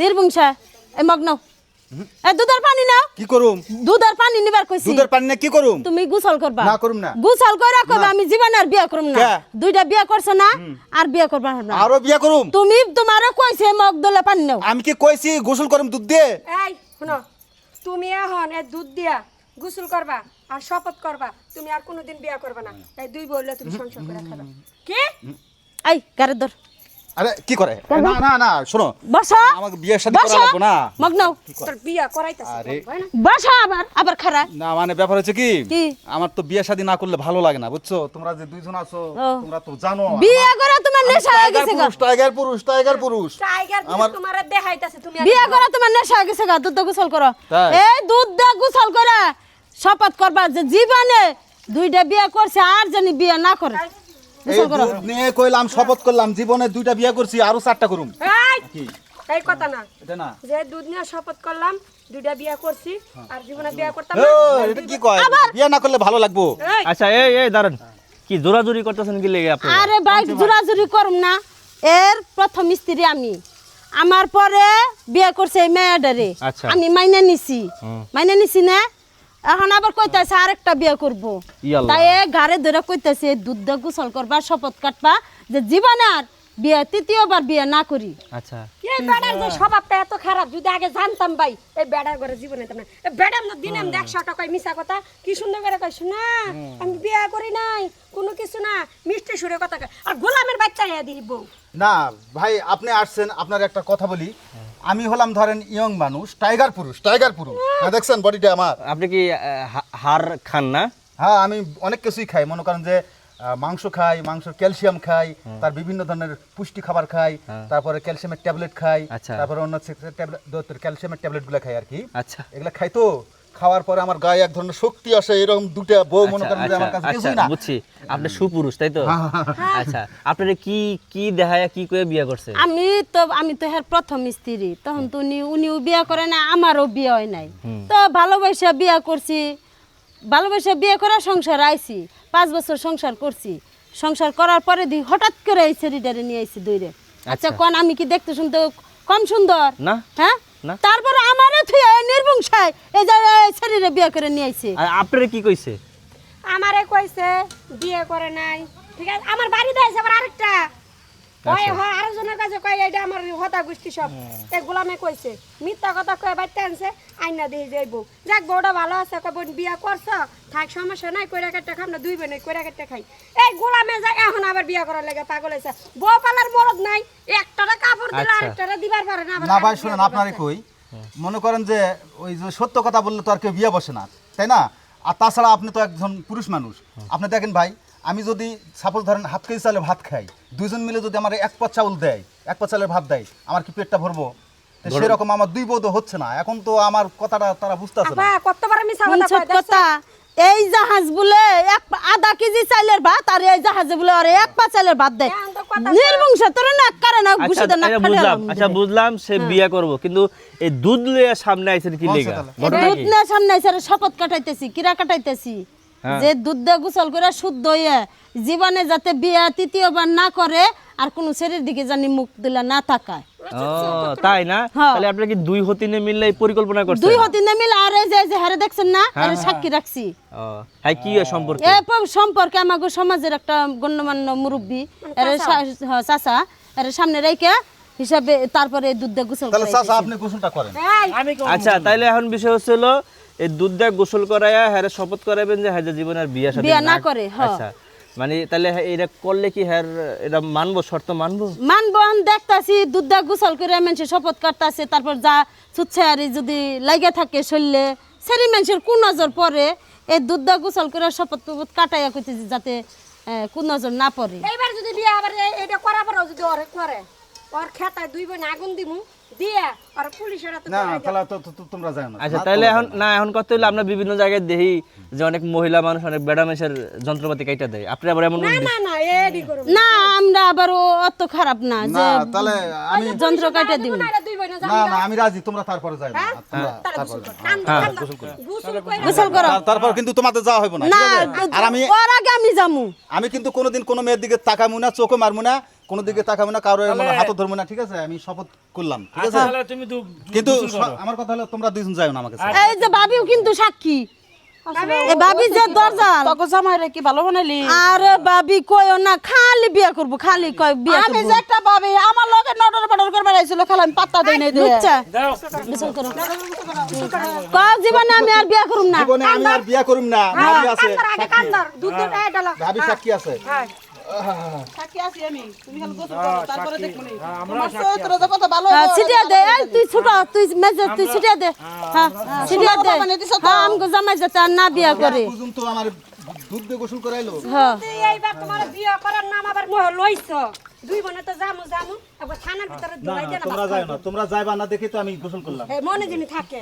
নির্বংশা। এই মগ নাও এ দুধের পানি নাও। কি করুম? দুধের পানি নিবার কইছি। দুধের পানি না কি করুম? তুমি গোসল করবা। না, করুম না। গোসল কইরা কইবা আমি জীবনে আর বিয়া করুম না। দুইটা বিয়া করছ না আর বিয়া করবা না। আরও বিয়া করুম? তুমি তোমারে কইছে মগ দলে পানি নাও। আমি কি কইছি গোসল করুম দুধ দিয়ে? এই শুনো তুমি এখন এ দুধ দিয়া গোসল করবা আর শপথ করবা তুমি আর কোনোদিন বিয়া করবা না। তাই দুই বললে তুমি সংসার করে খাবা। কি? আই গারে ধর আরে কি করে? না না না শোনো। বসা। আমাকে বিয়ের সাথে করা লাগবে না। মগ নাও তোর বিয়া করাইতাছে আরে। না? বসা আবার আবার খারা। না মানে ব্যাপার হচ্ছে কি? আমার তো বিয়ে শাদী না করলে ভালো লাগে না বুঝছ? তোমরা যে দুইজন আছো তোমরা তো জানো। বিয়া করে তোমার নেশা হয়ে গেছে গা। টাইগার পুরুষ টাইগার পুরুষ। টাইগার আমার- তোমার দেখাইতাছে তুমি বিয়া করে তোমার নেশা হয়ে গেছে গা দুধ গোসল করো। এই দুধ দিয়ে গোসল করে শপথ করবা যে জীবনে দুইটা বিয়ে করছে আর জানি বিয়ে না করে। নিয়ে কইলাম শপথ করলাম জীবনে দুইটা বিয়ে করছি আরও চারটা করুম। এই, কথা না। এটা না? যে দুধ নিয়ে শপথ করলাম দুইটা বিয়া করছি আর জীবনে বিয়া করতাম না। এটা কি কয়? বিয়ে না করলে ভালো লাগবো? আচ্ছা এই এই দাঁড়ান। কি জোরাজুরি করতেছেন কি লেগে আপনি? আরে বাইক জোরাজুরি করুম না। এর প্রথম স্ত্রী আমি। আমার পরে বিয়ে করছে এই মেয়েটারে। আচ্ছা। আমি মাইনে নিছি। মাইনে নিছি না? এখন আবার কইতাছে আরেকটা বিয়ে করব। তাই এ ঘরে ধরে কইতাছে দুধ দিয়ে গোসল করবা শপথ কাটবা যে জীবনে আর বিয়ে তৃতীয়বার বিয়ে না করি। আচ্ছা। এই বেড়ার যে স্বভাবটা এত খারাপ যদি আগে জানতাম ভাই এই বেড়ার ঘরে জীবনে যেতাম না। এই বেড়ার না দিনে আমি একশো টাকা মিশা কথা কি সুন্দর করে কইস না আমি বিয়া করি নাই কোনো কিছু না মিষ্টি সুরে কথা আর গোলামের বাচ্চা ইয়া দিব না ভাই আপনি আসছেন আপনার একটা কথা বলি। আমি হলাম ধরেন ইয়ং মানুষ টাইগার পুরুষ টাইগার পুরুষ। হ্যাঁ দেখছেন বডিটা আমার। আপনি কি হার খান না? হ্যাঁ আমি অনেক কিছুই খাই। মনে করেন যে মাংস খাই মাংস ক্যালসিয়াম খাই তার বিভিন্ন ধরনের পুষ্টি খাবার খাই তারপরে ক্যালসিয়ামের ট্যাবলেট খাই আচ্ছা। তারপরে অন্য ট্যাবলেট ক্যালসিয়ামের ট্যাবলেটগুলো খাই আর কি। আচ্ছা। এগুলো খাই তো। খাওয়ার পরে আমার গায়ে এক ধরনের শক্তি আসে এরকম দুটা বউ মনে আচ্ছা করেন যে আমার কাছে আচ্ছা, কিছুই না। বুঝছি। আপনি সুপুরুষ তাই তো? আচ্ছা আপনার কি কি দেখায় কি করে বিয়ে করছে? আমি তো আমি তো হের প্রথম স্ত্রী তখন তো উনি উনিও বিয়ে করে না আমারও বিয়ে হয় নাই। তো ভালোবাসা বিয়ে করছি ভালোবাসা বিয়ে করে সংসার আইছি পাঁচ বছর সংসার করছি। সংসার করার পরে দি হঠাৎ করে এই ছেড়িটারে নিয়ে আইছি দইরে। আচ্ছা আচ্ছা। কোন আমি কি দেখতে শুনতে কম সুন্দর? না। হ্যাঁ? না। তারপরে আমারে নির্বংশায় এই যে বিয়ে করে নিয়ে আইছি। আর আপনার কি কইছে? আমারে কইছে বিয়ে করে নাই। ঠিক আছে আমার বাড়ি দেয়ছে আবার আরেকটা। ওই হয় আরেকজনের কাছে কয় এটা আমার হতা গোষ্ঠী সব। এই গোলামে কইছে মিথ্যা কথা কয়ে বাইতে আনছে আইনা দিয়ে যাইব। যাক বউটা ভালো আছে কয় বোন বিয়া করছ? থাক সমস্যা নাই কইরা কেটে খাম না দুই বোনে কইরা কেটে খাই। এই গোলামে যায় এখন আবার বিয়া করার লাগে পাগল হয়েছে বউ পালার মরদ নাই না ভাই শুনেন আপনারই কই? মনে করেন যে ওই যে সত্য কথা বললে তো আর কেউ বিয়ে বসে না তাই না? আর তাছাড়া আপনি তো একজন পুরুষ মানুষ। আপনি দেখেন ভাই আমি যদি সাপোজ ধরেন হাত কেজি চালে ভাত খাই দুইজন মিলে যদি আমার এক পা চাউল দেয় এক পা চালের ভাত দেয় আমার কি পেটটা ভরবো? সেরকম আমার দুই বোধ হচ্ছে না। এখন তো আমার কথাটা তারা বুঝতেছে না। এই জাহাজ বলে এক আধা কেজি চাইলের ভাত আর এই জাহাজে বলে আর এক পা চাইলের ভাত দেয় এখন তো কথা নির্বংশ তোর না কারে না আচ্ছা ঘুষে দেন না আচ্ছা, খালি বুঝলাম আচ্ছা বুঝলাম সে বিয়ে করব কিন্তু এই দুধ লইয়া সামনে আইছেন কি লেগা? দুধ না সামনে স্যার শপথ কাটাইতেছি কিরা কাটাইতেছি? হ্যাঁ। যে দুধ দিয়ে গোসল করে শুদ্ধ হয়ে জীবনে যাতে বিয়া তৃতীয়বার না করে আর কোন ছেলের দিকে জানি মুখ দিলা না তাকায়। তাই না? হ্যাঁ। তাহলে আপনি কি দুই হতিনে মিললে পরিকল্পনা করছেন? দুই হতি না মিলে আর এই যে যে হারে দেখছেন না হ্যাঁ, আরে সাক্ষী রাখছি। হ্যাঁ কি এ সম্পর্কে? এ সম্পর্কে আমাকে সমাজের একটা গণ্যমান্য মুরব্বী। এর চাচা। এর সামনে রেখে হিসাবে তারপরে দুধ দিয়ে গোসল তাহলে চাচা আপনি গোসলটা করেন। আচ্ছা তাইলে এখন বিষয় হচ্ছিল এই দুধ দিয়ে গোসল করাইয়া হ্যাঁ শপথ করাবেন যে হ্যাঁ জীবনের আর বিয়া বিয়া না করে, হ্যাঁ। আচ্ছা। মানে তাহলে এটা করলে কি হ্যাঁ এটা মানবো শর্ত মানবো? মানবো আমি দেখতাছি দুধ গোসল করে মানুষের শপথ কাটতাছে তারপর যা ছুটছে আর যদি লাগে থাকে শরীরে সেরি মানুষের কোন নজর পড়ে এই দুধ দিয়ে গোসল করে শপথ টপথ কাটাইয়া কইতেছি যাতে কোন নজর না পড়ে। এইবার যদি বিয়ে আবার এটা করার পরেও যদি ওরে করে ওর খেতায় দুই বোন আগুন দিমু দিয়ে আর পুলিশের হাতে না না তাহলে তো- তো- তো- তোমরা যাও না। আচ্ছা তাহলে এখন না এখন কত হইল আমরা বিভিন্ন জায়গায় দেখি যে অনেক মহিলা মানুষ অনেক বেড়ামেশের যন্ত্রপাতি কাইটা দেয়। আপনি আবার এমন না না না এডি করব না আমরা আবার অত খারাপ না না যে তাহলে আমি যন্ত্র কাইটা দিব না না না। আমি রাজি তোমরা তারপরে যাই না তোমরা তারপরে যাও। গোসল করে। গোসল করো। তার- তারপর কিন্তু তোমাদের যাওয়া হবে না না ঠিক আছে? আর আমি আগে আমি যামু। আমি কিন্তু কোনোদিন কোনো মেয়ের দিকে তাকামু না চোখে মারমু না কোনো দিকে তাকাবো না কারও মানে ধরবো ধরবে না ঠিক আছে? আমি শপথ করলাম ঠিক আছে? আচ্ছা তাহলে তুমি তো কিন্তু। আমার কথা হলো তোমরা দুইজন যাও না আমাকে এই যে ভাবিও কিন্তু সাক্ষী। এ ভাবি যে দরজাল। তোকে জামাইরে কি ভালো বানাইলি আরে ভাবি কইও না খালি বিয়া করব খালি কয় বিয়া আমি যে একটা বাবি আমার লগে নটর বটর করে বেড়াইছিল খালি আমি পাত্তা দেই নাই কও জীবনে আমি আর বিয়া করব না। জীবনে আমি আর বিয়া করুম না। ভাবি আছে। দুধ ভাবি সাক্ষী আছে। হ্যাঁ। নি তোমার চরিত্র যে কত ভালো হ্যাঁ ছিটিয়া দে এই তুই ছোট তুই মেজর তুই ছিটিয়া দে। হ্যাঁ ছিটিয়া দে। কথা বানিয়ে দিছো তো। হ্যাঁ আমগো জামাই যাতে আর না বিয়া করে। বুঝুন তো আমার দুধ দিয়ে গোসল করাইলো। হ্যাঁ। এইবার তোমার বিয়ে করার নাম আবার মোহ লইছ। দুই বোনে তো জামু জামু একবার থানার ভিতরে না দেন তোমরা যাও না। তোমরা যাইবা না দেখে তো আমি গোসল করলাম। মনে যিনি থাকে।